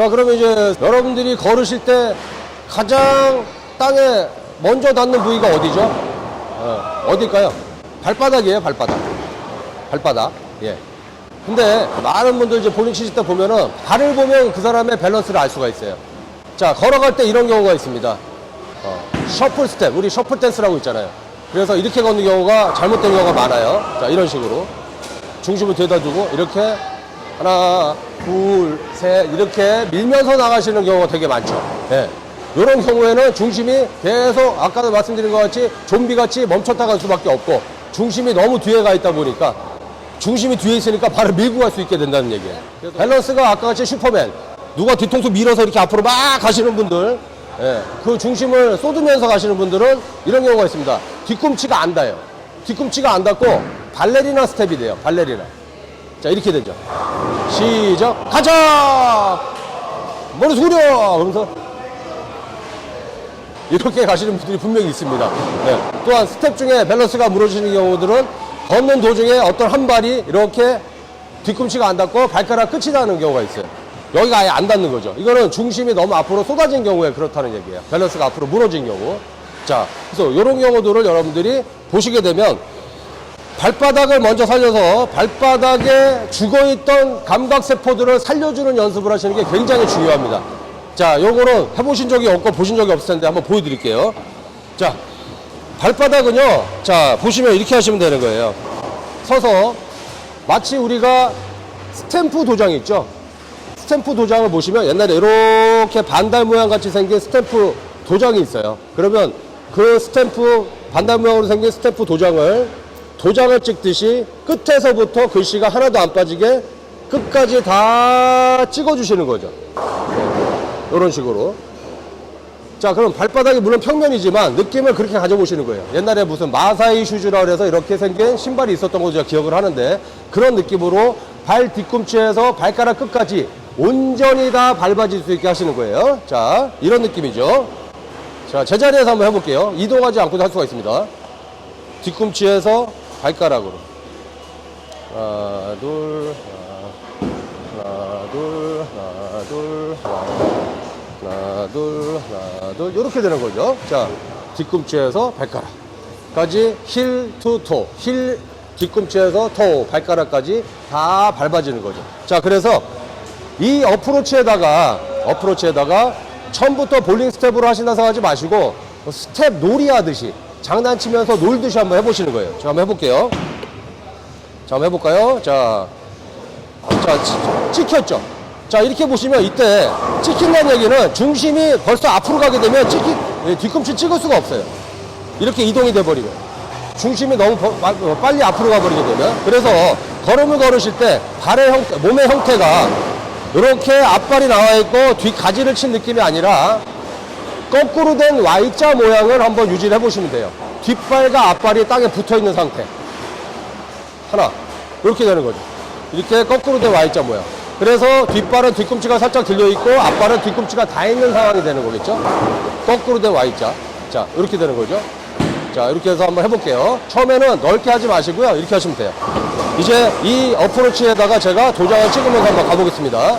자, 그러면 이제 여러분들이 걸으실 때 가장 땅에 먼저 닿는 부위가 어디죠? 어, 어딜까요? 발바닥이에요, 발바닥. 발바닥. 예. 근데 많은 분들 이제 볼링 치실 때 보면은 발을 보면 그 사람의 밸런스를 알 수가 있어요. 자, 걸어갈 때 이런 경우가 있습니다. 어, 셔플 스텝, 우리 셔플 댄스라고 있잖아요. 그래서 이렇게 걷는 경우가 잘못된 경우가 많아요. 자, 이런 식으로. 중심을 뒤에다 두고 이렇게 하나, 둘, 셋 이렇게 밀면서 나가시는 경우가 되게 많죠. 예. 이런 경우에는 중심이 계속 아까도 말씀드린 것 같이 좀비같이 멈췄다 갈 수밖에 없고 중심이 너무 뒤에 가 있다 보니까 중심이 뒤에 있으니까 발을 밀고 갈 수 있게 된다는 얘기예요. 밸런스가 아까 같이 슈퍼맨 누가 뒤통수 밀어서 이렇게 앞으로 막 가시는 분들 예, 그 중심을 쏟으면서 가시는 분들은 이런 경우가 있습니다. 뒤꿈치가 안 닿아요. 뒤꿈치가 안 닿고 발레리나 스텝이 돼요. 발레리나. 자 이렇게 되죠. 시작. 가자. 머리 숙여. 그러면서 이렇게 가시는 분들이 분명히 있습니다. 네. 또한 스텝 중에 밸런스가 무너지는 경우들은 걷는 도중에 어떤 한 발이 이렇게 뒤꿈치가 안 닿고 발가락 끝이 닿는 경우가 있어요. 여기가 아예 안 닿는 거죠. 이거는 중심이 너무 앞으로 쏟아진 경우에 그렇다는 얘기예요. 밸런스가 앞으로 무너진 경우. 자, 그래서 이런 경우들을 여러분들이 보시게 되면 발바닥을 먼저 살려서 발바닥에 죽어있던 감각세포들을 살려주는 연습을 하시는 게 굉장히 중요합니다. 자, 요거는 해보신 적이 없고 보신 적이 없을 텐데 한번 보여드릴게요. 자, 발바닥은요, 자, 보시면 이렇게 하시면 되는 거예요. 서서 마치 우리가 스탬프 도장 있죠? 스탬프 도장을 보시면 옛날에 이렇게 반달 모양 같이 생긴 스탬프 도장이 있어요. 그러면 그 스탬프 반달 모양으로 생긴 스탬프 도장을 도장을 찍듯이 끝에서부터 글씨가 하나도 안 빠지게 끝까지 다 찍어주시는 거죠. 이런 식으로. 자, 그럼 발바닥이 물론 평면이지만 느낌을 그렇게 가져보시는 거예요. 옛날에 무슨 마사이 슈즈라 그래서 이렇게 생긴 신발이 있었던 거 제가 기억을 하는데 그런 느낌으로 발 뒤꿈치에서 발가락 끝까지 온전히 다 밟아질 수 있게 하시는 거예요. 자, 이런 느낌이죠. 자, 제자리에서 한번 해볼게요. 이동하지 않고도 할 수가 있습니다. 뒤꿈치에서 발가락으로. 하나, 둘, 하나, 둘, 하나, 둘, 하나, 둘, 하나, 둘. 이렇게 되는 거죠. 자, 뒤꿈치에서 발가락까지 힐 투 토. 힐 뒤꿈치에서 토, 발가락까지 다 밟아지는 거죠. 자, 그래서 이 어프로치에다가, 어프로치에다가 처음부터 볼링 스텝으로 하신다 생각하지 마시고 스텝 놀이 하듯이 장난치면서 놀듯이 한번 해보시는 거예요. 자, 한번 해볼게요. 자, 한번 해볼까요? 자, 자, 찌- 찍혔죠? 자, 이렇게 보시면 이때 찍힌다는 얘기는 중심이 벌써 앞으로 가게 되면 찍히, 예, 뒤꿈치 찍을 수가 없어요. 이렇게 이동이 돼버리면. 중심이 너무 버- 마- 어, 빨리 앞으로 가버리게 되면. 그래서 걸음을 걸으실 때 발의 형태, 몸의 형태가 이렇게 앞발이 나와 있고 뒷가지를 친 느낌이 아니라 거꾸로 된 Y자 모양을 한번 유지를 해보시면 돼요. 뒷발과 앞발이 땅에 붙어 있는 상태. 하나. 이렇게 되는 거죠. 이렇게 거꾸로 된 Y자 모양. 그래서 뒷발은 뒤꿈치가 살짝 들려있고 앞발은 뒤꿈치가 다 있는 상황이 되는 거겠죠. 거꾸로 된 Y자. 자, 이렇게 되는 거죠. 자, 이렇게 해서 한번 해볼게요. 처음에는 넓게 하지 마시고요. 이렇게 하시면 돼요. 이제 이 어프로치에다가 제가 도장을 찍으면서 한번 가보겠습니다.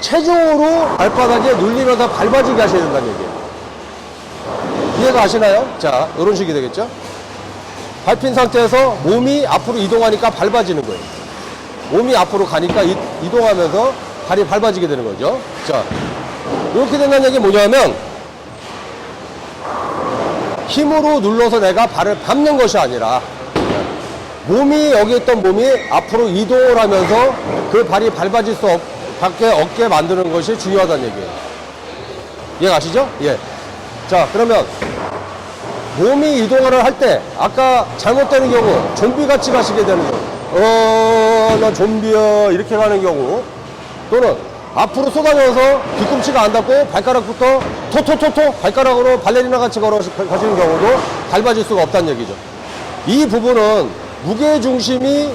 체중으로 발바닥에 눌리면서 밟아지게 하셔야 된다는 얘기예요. 이해가 가시나요? 자, 이런 식이 되겠죠? 밟힌 상태에서 몸이 앞으로 이동하니까 밟아지는 거예요. 몸이 앞으로 가니까 이, 이동하면서 발이 밟아지게 되는 거죠. 자, 이렇게 된다는 얘기 뭐냐면 힘으로 눌러서 내가 발을 밟는 것이 아니라 몸이 여기 있던 몸이 앞으로 이동을 하면서 그 발이 밟아질 수 없, 밖에 없게 만드는 것이 중요하다는 얘기예요. 이해 가시죠? 예. 자, 그러면 몸이 이동을 할 때 아까 잘못되는 경우 좀비 같이 가시게 되는 경우 어, 나 좀비야 이렇게 가는 경우 또는 앞으로 쏟아져서 뒤꿈치가 안 닿고 발가락부터 토토토토 발가락으로 발레리나 같이 걸어 가시는 경우도 밟아질 수가 없다는 얘기죠. 이 부분은 무게 중심이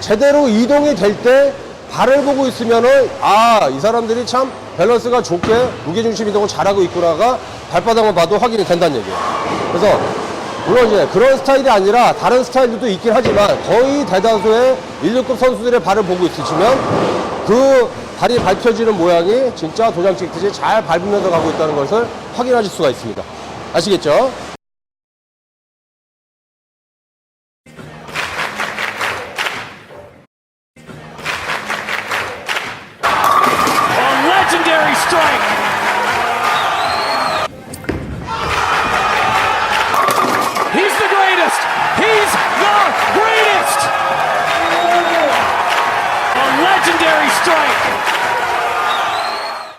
제대로 이동이 될때 발을 보고 있으면은 아 이 사람들이 참 밸런스가 좋게 무게 중심 이동을 잘하고 있구나가 발바닥만 봐도 확인이 된다는 얘기예요. 그래서 물론 이제 그런 스타일이 아니라 다른 스타일들도 있긴 하지만 거의 대다수의 1류급 선수들의 발을 보고 있으시면 그 발이 밝혀지는 모양이 진짜 도장 찍듯이 잘 밟으면서 가고 있다는 것을 확인하실 수가 있습니다. 아시겠죠? He's the greatest! A legendary strike!